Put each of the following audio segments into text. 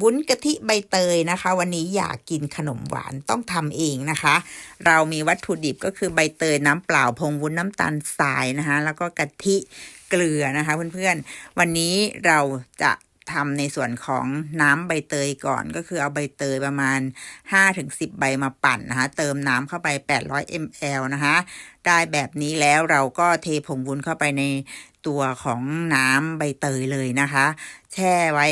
วุ้นกะทิใบเตยนะคะ วันนี้อยากกินขนมหวานต้องทำเองนะคะ เรามีวัตถุดิบก็คือใบเตยน้ำเปล่าผงวุ้นน้ำตาลทรายนะคะ แล้วก็กะทิเกลือนะคะเพื่อนๆ วันนี้เราจะทำในส่วนของน้ำใบเตยก่อนก็คือเอาใบเตยประมาณ 5-10 ใบมาปั่นนะคะเติมน้ำเข้าไป 800 ml นะคะ ได้แบบนี้แล้วเราก็เทผงวุ้นเข้าไปใน ตัวของน้ำใบเตยเลยนะคะ แช่ไว้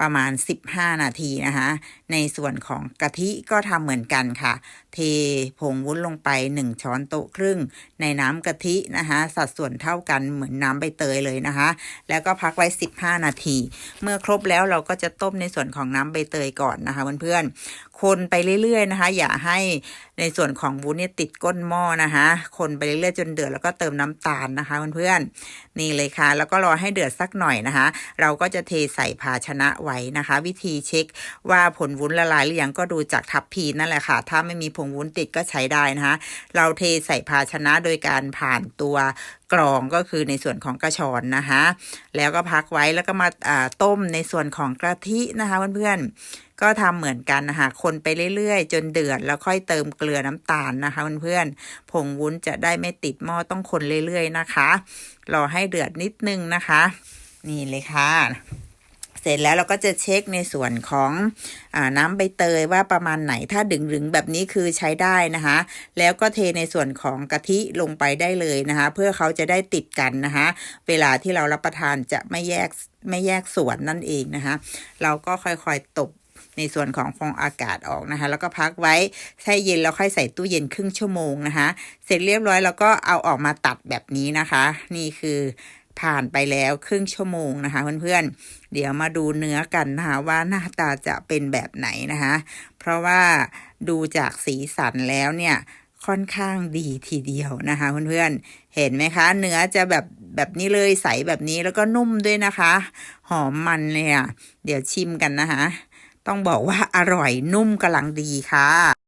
ประมาณ 15 นาทีนะคะ ในส่วนของกะทิก็ทำเหมือนกันค่ะ เทผงวุ้นลงไป 1 ช้อนโต๊ะครึ่ง ในน้ำกะทินะคะ สัดส่วนเท่ากันเหมือนน้ำใบเตยเลยนะคะ แล้วก็พักไว้ 15 นาที เมื่อครบแล้วเราก็จะต้มในส่วนของน้ำใบเตยก่อนนะคะเพื่อนๆ คนไปเรื่อยๆนะคะ อย่าให้ในส่วนของวุ้นเนี่ยติดก้นหม้อนะคะ คนไปเรื่อยๆจนเดือดแล้วก็เติมน้ำตาลนะคะเพื่อนๆนี่เลยค่ะ แล้วก็รอให้เดือดสักหน่อยนะคะ เราก็จะเทใส่ภาชนะไว้นะคะ วิธีเช็คว่าผลวุ้นละลายหรือยังก็ดูจากทับพีนั่นแหละค่ะ ถ้าไม่มีผงวุ้นติดก็ใช้ได้นะคะ เราเทใส่ภาชนะโดยการผ่านตัว กรองก็คือในส่วนของกระชอนนะคะแล้วก็พักไว้แล้วก็มาาต้มในส่วนของกะทินะคะเพื่อนๆก็ทำเหมือนกันนะคะคนไปเรื่อยๆ จนเดือดแล้วค่อยเติมเกลือน้ำตาลนะคะเพื่อนๆผงวุ้นจะได้ไม่ติดหม้อต้องคนเรื่อยๆนะคะรอให้เดือดนิดนึงนะคะ นี่เลยค่ะ เสร็จแล้วเราก็จะเช็คในส่วนของอน้ำใบเตยว่าประมาณไหนถ้าดึงๆแบบนี้คือใช้ได้นะคะ แล้วก็เทในส่วนของกะทิลงไปได้เลยนะคะ เพื่อเขาจะได้ติดกันนะคะ เวลาที่เรารับประทานจะไม่แยกไม่แยกส่วนนั่นเองนะคะ เราก็ค่อยๆตบในส่วนของฟองอากาศออกนะคะ แล้วก็พักไว้แช่เย็นแล้วค่อยใส่ตู้เย็นครึ่งชั่วโมงนะคะ เสร็จเรียบร้อยแล้วก็เอาออกมาตัดแบบนี้นะคะ นี่คือ ผ่านไปแล้วครึ่งชั่วโมงนะคะเพื่อนๆ เดี๋ยวมาดูเนื้อกันนะคะว่าหน้าตาจะเป็นแบบไหนนะคะ เพราะว่าดูจากสีสันแล้วเนี่ยค่อนข้างดีทีเดียวนะคะเพื่อนๆ เห็นไหมคะ เนื้อจะแบบแบบนี้เลยใสแบบนี้แล้วก็นุ่มด้วยนะคะ หอมมันเลยอะเดี๋ยวชิมกันนะคะ ต้องบอกว่าอร่อยนุ่มกำลังดีค่ะ